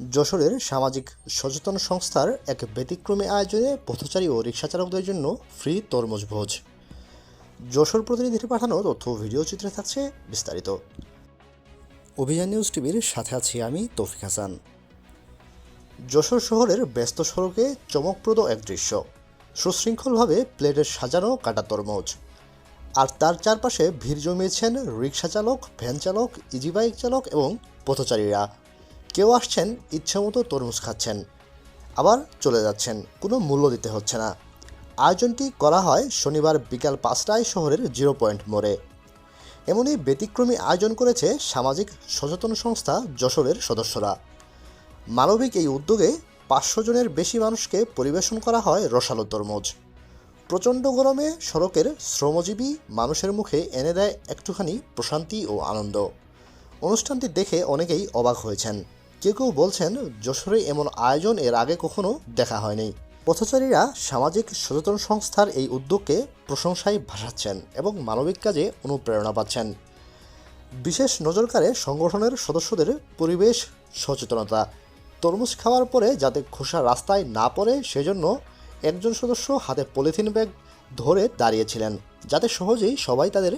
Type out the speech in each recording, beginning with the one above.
যশোরের সামাজিক সচেতন সংস্থার এক ব্যতিক্রমী আয়োজনে পথচারী ও রিক্সা চালকদের জন্য ফ্রি তরমুজ ভোজ। যশোর প্রতিনিধির পাঠানো তথ্য ভিডিও চিত্রে থাকছে বিস্তারিত। অভিযান নিউজ টিভির সাথে আছি আমি তৌফিক হাসান। যশোর শহরের ব্যস্ত সড়কে চমকপ্রদ এক দৃশ্য। সুশৃঙ্খলভাবে প্লেটে সাজানো কাটা তরমুজ। আর তার চারপাশে ভিড় জমিয়েছেন রিক্সা চালক ভ্যান চালক ইজিবাইক চালক এবং পথচারীরা। কেউ আসছেন, ইচ্ছামতো তরমুজ খাচ্ছেন। আবার চলে যাচ্ছেন, কোনো মূল্য দিতে হচ্ছে না। আয়োজনটি করা হয় শনিবার বিকাল পাঁচটায় শহরের জিরো পয়েন্ট মোড়ে। এমনই ব্যতিক্রমী আয়োজন করেছে সামাজিক সচেতন সংস্থা যশোরের সদস্যরা। মানবিক এই উদ্যোগে পাঁচশো জনের বেশি মানুষকে পরিবেশন করা হয় রসালো তরমুজ। প্রচণ্ড গরমে সড়কের শ্রমজীবী মানুষের মুখে এনে দেয় একটুখানি প্রশান্তি ও আনন্দ। অনুষ্ঠানটি দেখে অনেকেই অবাক হয়েছেন। কেউ কেউ বলছেন যশোরে এমন আয়োজন এর আগে কখনো দেখা হয়নি। পথচারীরা সামাজিক সচেতন সংস্থার এই উদ্যোগকে প্রশংসায় ভাসাচ্ছেন এবং মানবিক কাজে অনুপ্রেরণা পাচ্ছেন। বিশেষ নজরকারে সংগঠনের সদস্যদের পরিবেশ সচেতনতা। তরমুজ খাওয়ার পরে যাতে খোসা রাস্তায় না পড়ে সেজন্য একজন সদস্য হাতে পলিথিন ব্যাগ ধরে দাঁড়িয়েছিলেন, যাতে সহজেই সবাই তাদের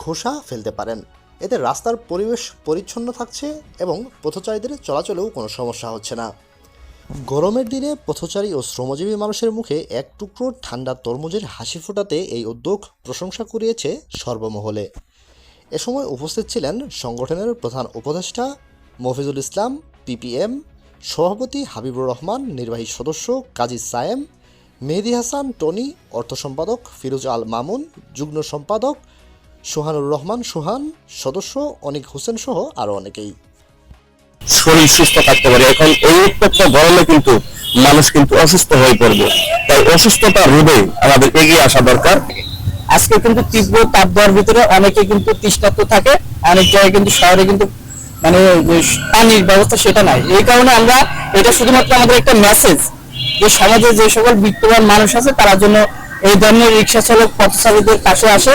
খোসা ফেলতে পারেন। এতে রাস্তার পরিবেশ পরিচ্ছন্ন থাকছে এবং পথচারীদের চলাচলেও কোনো সমস্যা হচ্ছে না। গরমের দিনে পথচারী ও শ্রমজীবী মানুষের মুখে এক টুকরো ঠান্ডা তরমুজের হাসি ফোটাতে এই উদ্যোগ প্রশংসা কুড়িয়েছে সর্বমহলে। এ সময় উপস্থিত ছিলেন সংগঠনের প্রধান উপদেষ্টা মফিজুল ইসলাম, পিপিএম, সভাপতি হাবিবুর রহমান, নির্বাহী সদস্য কাজী সায়েম, মেহেদি হাসান, টনি, অর্থ সম্পাদক ফিরোজ আল মামুন, যুগ্ম সম্পাদক সোহানুর রহমান, সোহান, সদস্য, অনিক হোসেন সহ আরও অনেকেই। শরীর সুস্থ থাকতে পারে। এখন এই উত্তপ্ত গরমে কিন্তু মানুষ কিন্তু অসুস্থ হয়ে পড়বে। তাই অসুস্থতা রোধে আমাদের এগিয়ে আসা দরকার। আজকে কিন্তু তীব্র তাপ দেওয়ার ভিতরে অনেকে কিন্তু তৃষ্ণার্ত থাকে। অনেক জায়গায় কিন্তু শহরে কিন্তু মানে পানির ব্যবস্থা সেটা নাই। এই কারণে আমরা, এটা শুধুমাত্র আমাদের একটা মেসেজ যে সমাজে যে সকল বিত্তবান মানুষ আছে, তারা জন্য এই ধরনের রিক্সা চালক পথচারীদের কাছে আসে।